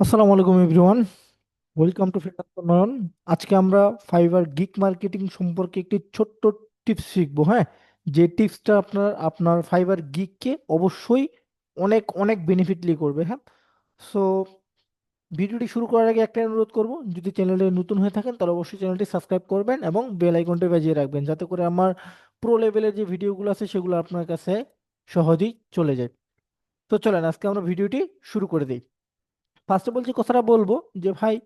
আসসালামু আলাইকুম everyone welcome to fitness Nayan আজকে আমরা ফাইবার গিগ মার্কেটিং সম্পর্কে একটি ছোট্ট টিপস শিখব হ্যাঁ? যে টিপসটা আপনার আপনার ফাইবার গিগকে অবশ্যই অনেক অনেক বেনিফিটলি করবে হ্যাঁ? সো ভিডিওটি শুরু করার আগে একটা অনুরোধ করব, যদি চ্যানেলে নতুন হয়ে থাকেন, তাহলে অবশ্যই চ্যানেলটি সাবস্ক্রাইব করবেন এবং বেল আইকনটি বাজিয়ে রাখবেন, যাতে করে আমার প্রো লেভেলের যে ভিডিওগুলো আছে, সেগুলো আপনার কাছে সহজেই চলে যায়। তো চলেন, আজকে আমরা ভিডিওটি শুরু করে দিই। ফার্স্টে বলছি কথাটা বলব যে ভাই,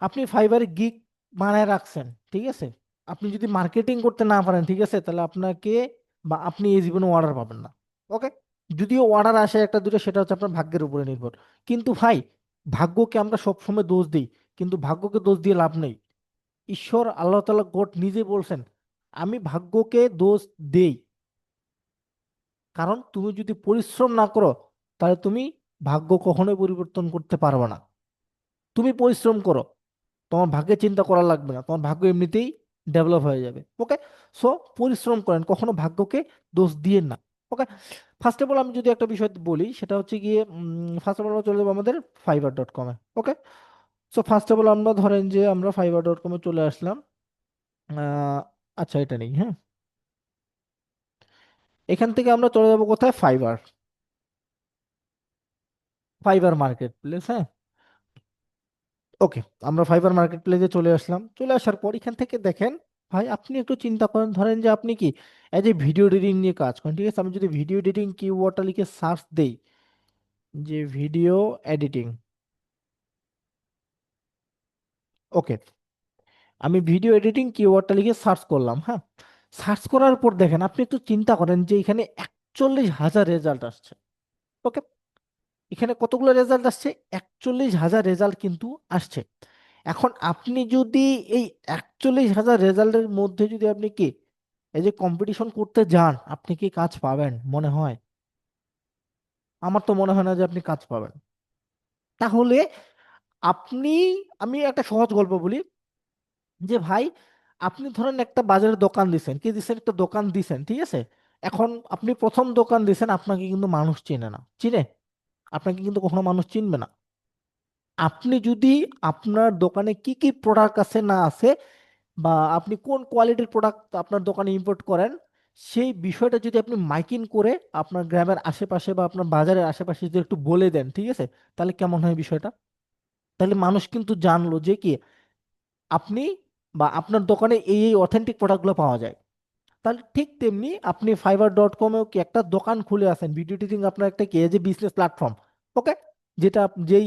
আপনি ফাইবারে গিগ বানায় রাখছেন, ঠিক আছে? আপনি যদি মার্কেটিং করতে না পারেন, ঠিক আছে? তাহলে আপনাকে বা আপনি এই জীবনে অর্ডার পাবেন না ওকে যদিও অর্ডার আসে একটা দুটো, সেটা হচ্ছে আপনার ভাগ্যের উপরে নির্ভর। কিন্তু ভাই, ভাগ্যকে আমরা সবসময় দোষ দিই, কিন্তু ভাগ্যকে দোষ দিয়ে লাভ নেই। ঈশ্বর আল্লাহ তাআলা গড নিজে বলছেন, আমি ভাগ্যকে দোষ দেই। কারণ তুমি যদি পরিশ্রম না করো, তাহলে তুমি ভাগ্য কখনোই পরিবর্তন করতে পারবে না। তুমি পরিশ্রম করো। তোমার ভাগ্যে চিন্তা করা লাগবে না। তোমার ভাগ্য এমনিতেই ডেভেলপ হয়ে যাবে। ওকে সো পরিশ্রম করেন। কখনো ভাগ্যকে দোষ দিয়ে না। ওকে ফার্স্ট অফ অল আমি যদি একটা বিষয় বলি, সেটা হচ্ছে গিয়ে ফার্স্ট অফ অল চলে যাব আমাদের ফাইবার ডট কমে okay so first of all আমরা ধরেন যে আমরা ফাইবার ডট কমে চলে আসলাম। আচ্ছা এটা নেই হ্যাঁ? এখান থেকে আমরা চলে যাব কোথায়? ফাইবার ফাইবার মার্কেট প্লেস হ্যাঁ? ওকে আমরা ফাইবার মার্কেট প্লেসে চলে আসলাম। চলে আসার পর এখান থেকে দেখেন, ভাই আপনি একটু চিন্তা করেন। ধরেন যে আপনি কি এজ এ ভিডিও এডিটিং নিয়ে কাজ করেন, ঠিক আছে? আমি যদি ভিডিও এডিটিং কিওয়ার্ডটা লিখে সার্চ দেই, যে ভিডিও এডিটিং ওকে আমি ভিডিও এডিটিং কিওয়ার্ডটা লিখে সার্চ করলাম হ্যাঁ? সার্চ করার পর দেখেন, আপনি একটু চিন্তা করেন যে এখানে একচল্লিশ হাজার রেজাল্ট আসছে। ওকে এখানে কতগুলো রেজাল্ট আসছে? একচল্লিশ হাজার রেজাল্ট কিন্তু আসছে। এখন আপনি যদি এই একচল্লিশ হাজার রেজাল্টের মধ্যে যদি আপনি কি, এই যে কম্পিটিশন করতে যান, আপনি কি কাজ পাবেন মনে হয়? আমার তো মনে হয় না যে আপনি কাজ পাবেন। তাহলে আপনি, আমি একটা সহজ গল্প বলি। যে ভাই, আপনি ধরেন একটা বাজারে দোকান দিছেন, কি দিছেন? একটা দোকান দিছেন, ঠিক আছে? এখন আপনি প্রথম দোকান দিছেন, আপনাকে কিন্তু মানুষ চেনে না। চিনে? আপনাকে কিন্তু কখনো মানুষ চিনবে না। আপনি যদি আপনার দোকানে কি কি প্রোডাক্ট আছে, না আছে, বা আপনি কোন কোয়ালিটির প্রোডাক্ট আপনার দোকানে ইম্পোর্ট করেন, সেই বিষয়টা যদি আপনি মাইকিং করে আপনার গ্রামের আশেপাশে বা আপনার বাজারের আশেপাশে যদি একটু বলে দেন, ঠিক আছে? তাহলে কেমন হয় বিষয়টা? তাহলে মানুষ কিন্তু জানলো যে কি, আপনি বা আপনার দোকানে এই এই অথেন্টিক প্রোডাক্টগুলো পাওয়া যায়। তাহলে ঠিক তেমনি আপনি ফাইবার ডট কমেও কি একটা দোকান খুলে আসেন ভিডিও এডিটিং আপনার একটা কি যে বিজনেস প্ল্যাটফর্ম ওকে যেটা যেই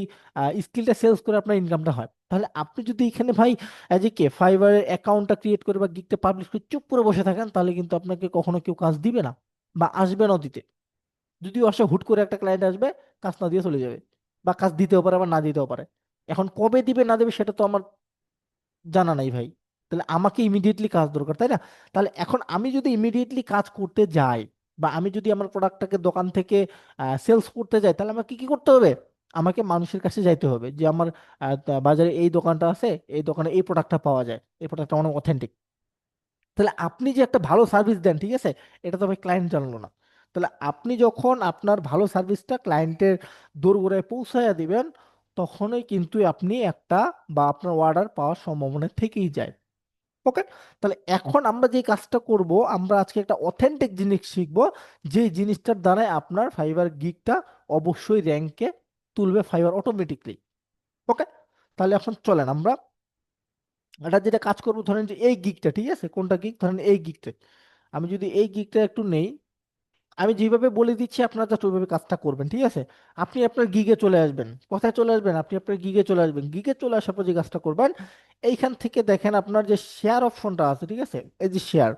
স্কিলটা সেলস করে আপনার ইনকামটা হয়। তাহলে আপনি যদি এখানে ভাই এ কে ফাইবারের অ্যাকাউন্টটা ক্রিয়েট করে বা গিগটা পাবলিশ করে চুপ করে বসে থাকেন, তাহলে কিন্তু আপনাকে কখনো কেউ কাজ দিবে না বা আসবে না দিতে যদিও আসে হুট করে একটা ক্লায়েন্ট আসবে, কাজ না দিয়ে চলে যাবে বা কাজ দিতেও পারে আবার না দিতেও পারে। এখন কবে দিবে না দেবে সেটা তো আমার জানা নাই ভাই। তাহলে আমাকে ইমিডিয়েটলি কাজ দরকার, তাই না? তাহলে এখন আমি যদি ইমিডিয়েটলি কাজ করতে যাই বা আমি যদি আমার প্রোডাক্টটাকে দোকান থেকে সেলস করতে যাই, তাহলে আমাকে কি করতে হবে? আমাকে মানুষের কাছে যাইতে হবে যে আমার বাজারে এই দোকানটা আছে, এই দোকানে এই প্রোডাক্টটা পাওয়া যায়, এই প্রোডাক্টটা অনেক অথেন্টিক তাহলে আপনি যে একটা ভালো সার্ভিস দেন, ঠিক আছে? এটা তো ভাই ক্লায়েন্ট জানলো না। তাহলে আপনি যখন আপনার ভালো সার্ভিসটা ক্লায়েন্টের দোরগোড়ায় পৌঁছায়া দিবেন, তখনই কিন্তু আপনি একটা বা আপনার অর্ডার পাওয়ার সম্ভাবনা থেকেই যায়। ওকে তাহলে এখন আমরা যে কাজটা করব, আমরা আজকে একটা অথেন্টিক জিনিস শিখব যে জিনিসটার দ্বারাই আপনার ফাইবার গিকটা অবশ্যই র্যাঙ্কে তুলবে ফাইবার অটোমেটিকলি ওকে তাহলে এখন চলেন আমরা এটা যেটা কাজ করব, ধরেন যে এই গিকটা ঠিক আছে? কোনটা গিক ধরেন এই গিকটা আমি যদি এই গিকটা একটু নেই আমি যেভাবে বলে দিচ্ছি, আপনারা জাস্ট ওইভাবে কাজটা করবেন, ঠিক আছে? আপনি আপনার গিগে চলে আসবেন। কোথায় চলে আসবেন? আপনি আপনার গিগে চলে আসবেন। গিগে চলে আসার পর যে কাজটা করবেন, এইখান থেকে দেখেন আপনার যে শেয়ার অপশনটা আছে, ঠিক আছে? এই যে শেয়ার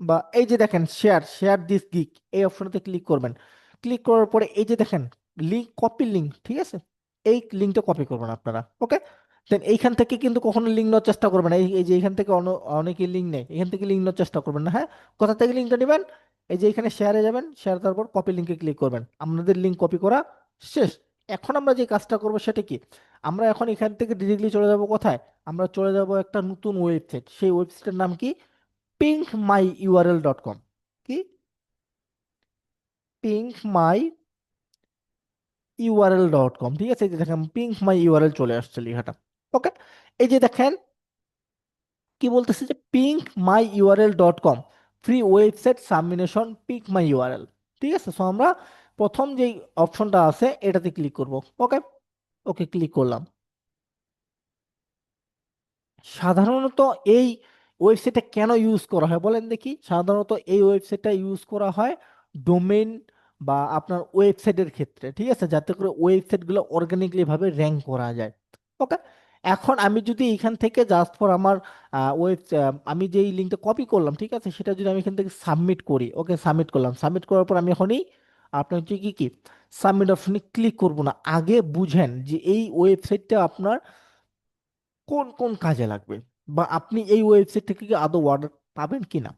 বা এই যে দেখেন শেয়ার শেয়ার দিস গিগ এই অপশনটাতে ক্লিক করবেন। ক্লিক করার পরে এই যে দেখেন লিঙ্ক কপি লিঙ্ক ঠিক আছে? এই লিঙ্কটা কপি করবেন আপনারা ওকে দেন এইখান থেকে কিন্তু কখনো লিঙ্ক নেওয়ার চেষ্টা করবেন এই যে এখান থেকে অন- অনেকে লিঙ্ক নেয়। এখান থেকে লিঙ্ক নেওয়ার চেষ্টা করবেন না হ্যাঁ? কোথা থেকে লিঙ্কটা নেবেন? এই যে এখানে শেয়ারে যাবেন শেয়ার তারপর কপি লিঙ্কে ক্লিক করবেন। আপনাদের লিঙ্ক কপি করা শেষ। এখন আমরা যে কাজটা করব সেটা কি? আমরা এখন এখান থেকে ডিরেক্টলি চলে যাব কোথায়? আমরা চলে যাব একটা নতুন ওয়েবসাইট সেই ওয়েবসাইটের নাম কি? Pink my URL dot com কি? Pink my URL dot com ঠিক আছে? দেখেন পিঙ্ক মাই ইউআরএল চলে আসছে লেখাটা। ওকে এই যে দেখেন, কি বলতেছে যে pink my URL dot com free website submission pick my URL ঠিক আছে? সো আমরা প্রথম যেই অপশনটা আছে, এটাতে ক্লিক করব। ওকে ওকে ক্লিক করলাম। সাধারণত এই ওয়েবসাইটটা কেন ইউজ করা হয়? বলেন দেখি। সাধারণত এই ওয়েবসাইটটা ইউজ করা হয় ডোমেন বা আপনার ওয়েবসাইটের ক্ষেত্রে। ঠিক আছে? যাতে করে ওয়েবসাইটগুলো অর্গানিকলি ভাবে র্যাঙ্ক করা যায়। ওকে এখন আমি যদি এখান থেকে জাস্ট ফর আমার ওয়েব আমি যেই লিঙ্কটা কপি করলাম, ঠিক আছে? সেটা যদি আমি এখান থেকে সাবমিট করি ওকে সাবমিট করলাম। সাবমিট করার পর আমি এখনই আপনার হচ্ছে কি কি? সাবমিট অপশনে ক্লিক করব না। আগে বুঝেন যে এই ওয়েবসাইটটা আপনার কোন কোন কাজে লাগবে? বা আপনি এই ওয়েবসাইট থেকে কি আদৌ অর্ডার পাবেন কি না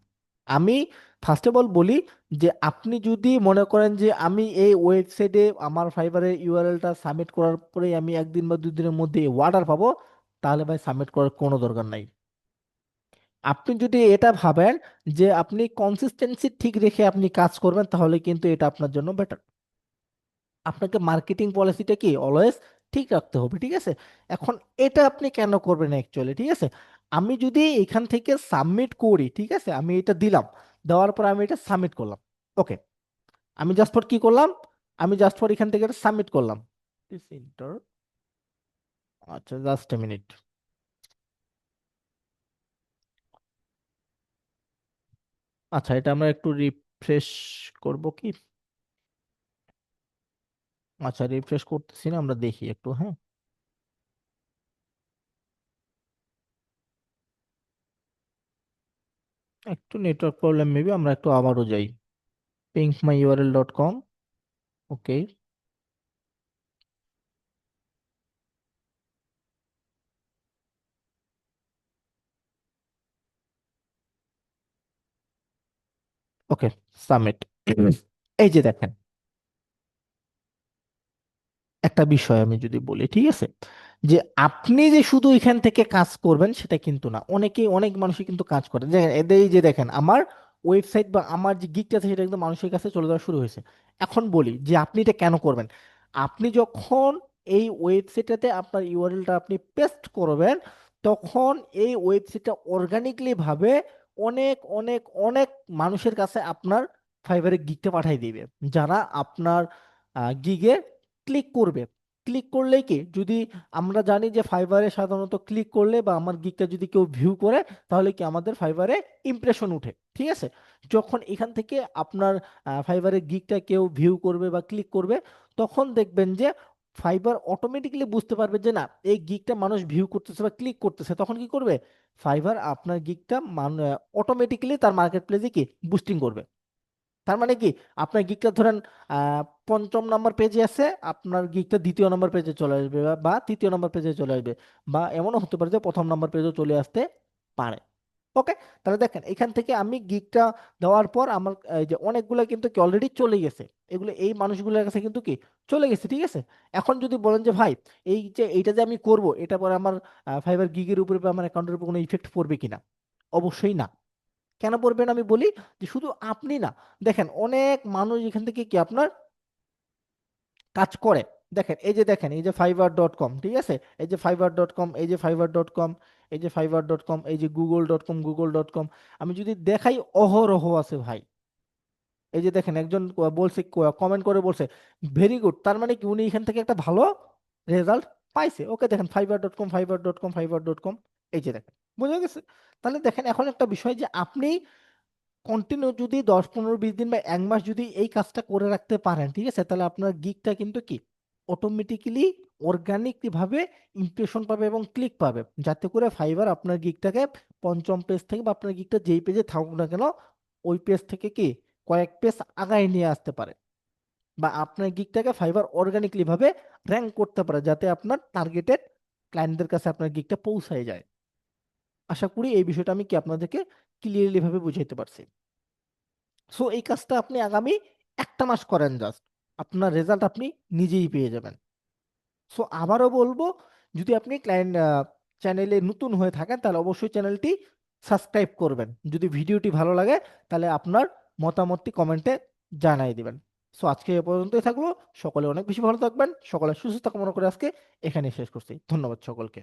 আমি ফার্স্ট অফ অল বলি যে আপনি যদি মনে করেন যে আমি এই ওয়েবসাইটে আমার ফাইবারের ইউআরএলটা সাবমিট করার পরে আমি একদিন বা দুই দিনের মধ্যে অর্ডার পাবো, তাহলে ভাই সাবমিট করার কোনো দরকার নাই। আপনি যদি এটা ভাবেন যে আপনি কনসিস্টেন্সি ঠিক রেখে আপনি কাজ করবেন, তাহলে কিন্তু এটা আপনার জন্য বেটার আপনাকে মার্কেটিং পলিসিটা কি? অলওয়েজ ঠিক রাখতে হবে, ঠিক আছে? এখন এটা আপনি কেন করবেন অ্যাকচুয়ালি ঠিক আছে? আমি যদি এখান থেকে সাবমিট করি, ঠিক আছে? আমি এটা দিলাম, দেওয়ার পর আমি এটা সাবমিট করলাম। ওকে আমি জাস্ট ফর কি করলাম? আমি জাস্ট ফর এখান থেকে এটা সাবমিট করলাম। আচ্ছা জাস্ট এ মিনিট আচ্ছা এটা আমরা একটু রিফ্রেশ করব কি? আচ্ছা রিফ্রেশ করতেছি না, আমরা দেখি একটু হ্যাঁ? একটু নেটওয়ার্ক প্রবলেম মেবি আমরা একটু আবারও যাই। pinkmyurl dot com okay okay submit এই যে দেখেন, একটা বিষয় আমি যদি বলি, ঠিক আছে? যে আপনি যে শুধু এখান থেকে কাজ করবেন, সেটা কিন্তু না। অনেকেই, অনেক মানুষই কিন্তু কাজ করে। এদের যে দেখেন, আমার ওয়েবসাইট বা আমার যে গিকটা আছে, সেটা কিন্তু মানুষের কাছে চলে যাওয়া শুরু হয়েছে। এখন বলি যে, আপনি এটা কেন করবেন? আপনি যখন এই ওয়েবসাইটটাতে আপনার ইউআরএলটা আপনি পেস্ট করবেন, তখন এই ওয়েবসাইটটা অর্গানিকলি ভাবে অনেক অনেক অনেক মানুষের কাছে আপনার ফাইবারের গিকটা পাঠিয়ে দিবে। যারা আপনার গিগে ক্লিক করবে। ক্লিক করলেই কি, যদি আমরা জানি যে ফাইবারে সাধারণত ক্লিক করলে বা আমার গিকটা যদি কেউ ভিউ করে, তাহলে কি আমাদের ফাইবারে ইমপ্রেশন উঠে, ঠিক আছে? যখন এখান থেকে আপনার ফাইবারের গিকটা কেউ ভিউ করবে বা ক্লিক করবে, তখন দেখবেন যে ফাইবার অটোমেটিক্যালি বুঝতে পারবে যে না, এই গিকটা মানুষ ভিউ করতেছে বা ক্লিক করতেছে, তখন কি করবে? ফাইবার আপনার গিকটা অটোমেটিক্যালি তার মার্কেট প্লেসে কি বুস্টিং করবে। তার মানে কি? আপনার গিকটা ধরেন পঞ্চম নম্বর পেজে আছে, আপনার গিকটা দ্বিতীয় নম্বর পেজে চলে আসবে বা- তৃতীয় নম্বর পেজে চলে আসবে বা এমনও হতে পারে যে প্রথম নম্বর পেজেও চলে আসতে পারে। ওকে তাহলে দেখেন, এখান থেকে আমি গিকটা দেওয়ার পর আমার, এই যে অনেকগুলো কিন্তু কি অলরেডি চলে গেছে। এগুলো, এই মানুষগুলোর কাছে কিন্তু কি? চলে গেছে, ঠিক আছে? এখন যদি বলেন যে, ভাই, এই যে, এইটা যে আমি করব, এটা পরে আমার ফাইবার গিগের উপরে বা আমার অ্যাকাউন্টের উপর কোনো ইফেক্ট পড়বে কিনা? অবশ্যই না। কেন পড়বেন আমি বলি যে শুধু আপনি না, দেখেন অনেক মানুষ এখান থেকে কি আপনার কাজ করে। দেখেন, এই যে দেখেন, এই যে ফাইবার ডট কম ঠিক আছে? এই যে ফাইবার ডট কম এই যে ফাইবার ডট কম এই যে ফাইবার ডট কম এই যে Google dot com Google dot com আমি যদি দেখাই অহরহ আছে ভাই। এই যে দেখেন, একজন বলছে কমেন্ট করে বলছে ভেরি গুড তার মানে কি উনি এখান থেকে একটা ভালো রেজাল্ট পাইছে। ওকে দেখেন Fiverr dot com Fiverr dot com Fiverr dot com এই যে দেখেন। বোঝা গেছে? তাহলে দেখেন এখন একটা বিষয় যে আপনি কন্টিনিউ যদি দশ, পনেরো, বিশ দিন বা এক মাস যদি এই কাজটা করে রাখতে পারেন, ঠিক আছে? তাহলে আপনার গিকটা কিন্তু কি? অটোমেটিক্যালি অর্গানিকলি ভাবে ইমপ্রেশন পাবে এবং ক্লিক পাবে। যাতে করে ফাইবার আপনার গিকটাকে পঞ্চম পেজ থেকে বা আপনার গিকটা যেই পেজে থাকুক না কেন, ওই পেজ থেকে কি? কয়েক পেজ আগায় নিয়ে আসতে পারে। বা আপনার গিকটাকে ফাইবার অর্গানিকলি ভাবে র্যাঙ্ক করতে পারে, যাতে আপনার টার্গেটেড ক্লায়েন্টদের কাছে আপনার গিকটা পৌঁছায় যায়। আশা করি এই বিষয়টা আমি কি আপনাদেরকে ক্লিয়ারলি ভাবে বুঝাইতে পারছি। সো এই কাজটা আপনি আগামী একটা মাস করেন জাস্ট আপনার রেজাল্ট আপনি নিজেই পেয়ে যাবেন। সো আবারও বলব, যদি আপনি ক্লায়েন্ট চ্যানেলে নতুন হয়ে থাকেন, তাহলে অবশ্যই চ্যানেলটি সাবস্ক্রাইব করবেন। যদি ভিডিওটি ভালো লাগে, তাহলে আপনার মতামতটি কমেন্টে জানাই দিবেন। সো আজকে এ পর্যন্তই থাকল। সকলে অনেক বেশি ভালো থাকবেন। সকলে সুস্থতা কামনা করে আজকে এখানে শেষ করছি। ধন্যবাদ সকলকে।